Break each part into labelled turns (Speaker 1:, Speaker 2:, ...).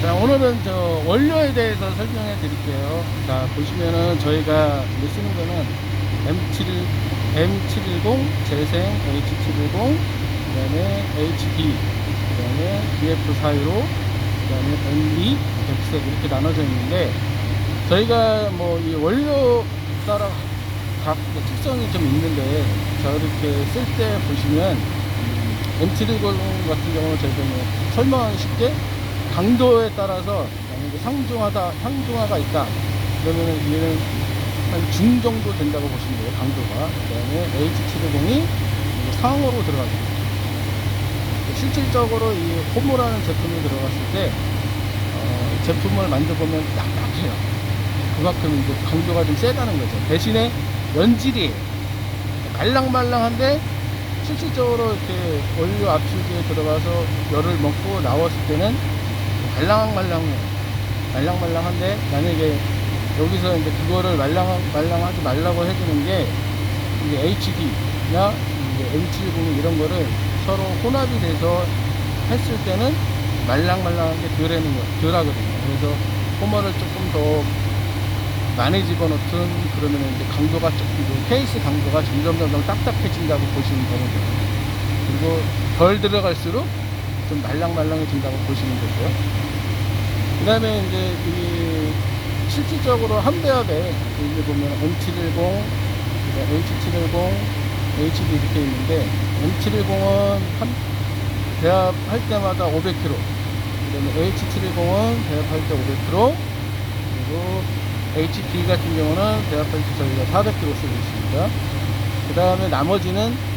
Speaker 1: 자, 오늘은 저 원료에 대해서 설명해 드릴게요. 자, 보시면은 저희가 쓰는 거는 M7, M710, 재생 H710, 그 다음에 HD, 그 다음에 BF415, 그 다음에 MB, 100색 이렇게 나눠져 있는데, 저희가 뭐 이 원료 따라 각 특성이 좀 있는데, 저렇게 쓸 때 보시면, M710 같은 경우는 저희가 뭐 설명하기 쉽게 강도에 따라서 상중하다, 상중하가 있다. 그러면은 얘는 한 중 정도 된다고 보시면 돼요, 강도가. 그 다음에 H710이 상으로 들어갑니다. 실질적으로 이 호모라는 제품이 들어갔을 때, 어, 제품을 만져보면 딱딱해요. 그만큼 이제 강도가 좀 세다는 거죠. 대신에 연질이 말랑말랑한데 실질적으로 이렇게 원료 압축에 들어가서 열을 먹고 나왔을 때는 말랑말랑해요. 말랑말랑한데 만약에 여기서 이제 그거를 말랑 말랑하지 말라고 해주는 게 이제 HD나 이제 M70 이런 거를 서로 혼합이 돼서 했을 때는 말랑말랑한 게 덜하는 거, 덜하거든요. 그래서 호머를 조금 더 많이 집어넣든 그러면 이제 강도가 조금 더 케이스 강도가 점점 점점 딱딱해진다고 보시면 되는 거예요. 그리고 덜 들어갈수록 좀 말랑말랑해진다고 보시면 되고요. 그 다음에 이제 이 실질적으로 한 배합에 여기 보면 M710, H710, HD 이렇게 있는데 M710은 한 배합할 때마다 500kg, 그 다음에 H710은 배합할 때 500kg, 그리고 HD 같은 경우는 배합할 때 저희가 400kg 쓰고 있습니다. 그 다음에 나머지는 이제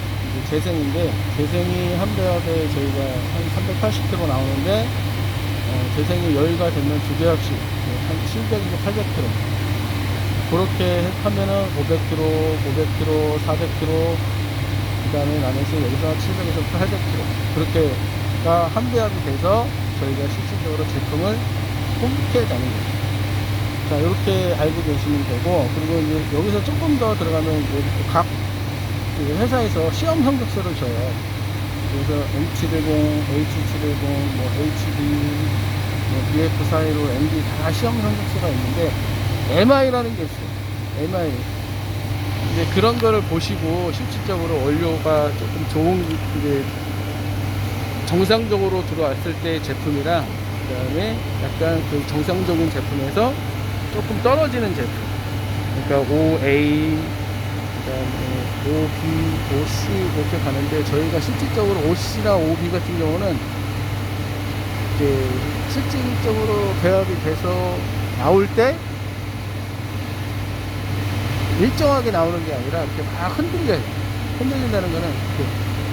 Speaker 1: 재생인데 재생이 한 배합에 저희가 한 380kg 나오는데 어, 재생이 여유가 되면 두 배합씩 한 700에서 800kg 그렇게 하면은 500kg, 500kg, 400kg 그 다음에 나눠서 여기서 700에서 800kg 그렇게가 한 배합이 돼서 저희가 실질적으로 제품을 홈케 다는 거죠. 자, 이렇게 알고 계시면 되고, 그리고 이제 여기서 조금 더 들어가면 이제 각그 회사에서 시험 성적서를 줘요. 그래서 M710, H710, 뭐 HD, 뭐 BF415, MD 다 시험 성적서가 있는데, MI라는 게 있어요. MI. 이제 그런 거를 보시고 실질적으로 원료가 조금 좋은 이제 정상적으로 들어왔을 때 제품이랑 그다음에 약간 그 정상적인 제품에서 조금 떨어지는 제품. 그러니까 OA 그다음에 OB, OC 이렇게 가는데 저희가 실질적으로 OC나 OB 같은 경우는 이제 실질적으로 배합이 돼서 나올 때 일정하게 나오는 게 아니라 이렇게 막 흔들려요. 흔들린다는 거는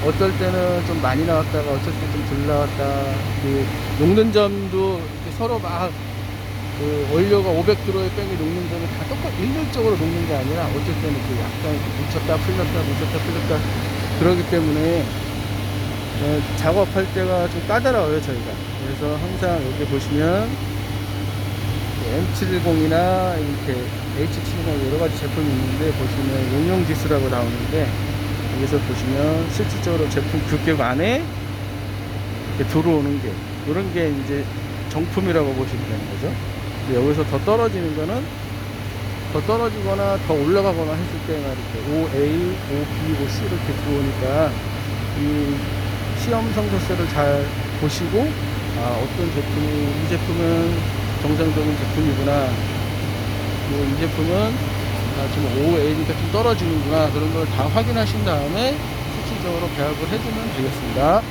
Speaker 1: 어떨 때는 좀 많이 나왔다가 어쩔 때 좀 덜 나왔다. 그 녹는 점도 서로 막 그 원료가 500kg의 뺑이 녹는 점이 일률적으로 녹는 게 아니라 때는 그 약간 묻혔다 풀렸다 묻혔다 풀렸다 그러기 때문에 어, 작업할 때가 좀 까다로워요 저희가 그래서 항상 여기 보시면 M710이나 이렇게 H710 여러 가지 제품이 있는데 보시면 용용 지수라고 나오는데 여기서 보시면 실질적으로 제품 규격 안에 들어오는 게 이런 게 이제 정품이라고 보시면 되는 거죠. 여기서 더 떨어지는 거는 더 떨어지거나 더 올라가거나 했을 때가 이렇게 OA, OB, OC 이렇게 들어오니까 이 시험 성적서를 잘 보시고 아, 어떤 제품이 이 제품은 정상적인 제품이구나. 그리고 이 제품은 아, 좀 OA니까 좀 떨어지는구나. 그런 걸 다 확인하신 다음에 실질적으로 배합을 해주면 되겠습니다.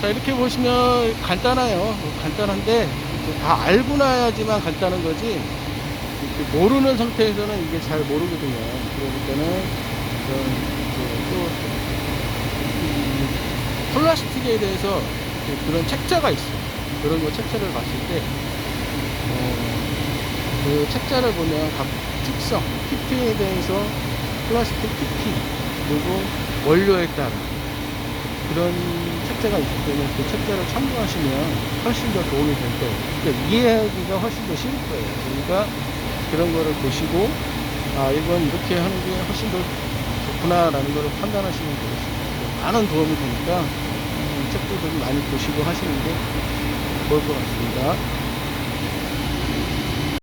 Speaker 1: 자 이렇게 보시면 간단해요. 간단한데 다 알고 나야지만 간단한 거지 모르는 상태에서는 이게 잘 모르거든요 이런 이제 또이 플라스틱에 대해서 그런 책자가 있어요 그런 거 책자를 봤을 때 어, 그 책자를 보면 각 특성, PP에 대해서 플라스틱 PP 그리고 원료에 따라 그런 책자가 있기 때문에 그 책자를 참고하시면 훨씬 더 도움이 될 거예요. 그러니까 이해하기가 훨씬 더 쉬울 거예요. 그러니까 그런 거를 보시고 아 이건 이렇게 하는 게 훨씬 더 좋구나라는 거를 판단하시면 되겠습니다. 많은 도움이 되니까 음, 책도 좀 많이 보시고 하시는 게 좋을 것 같습니다.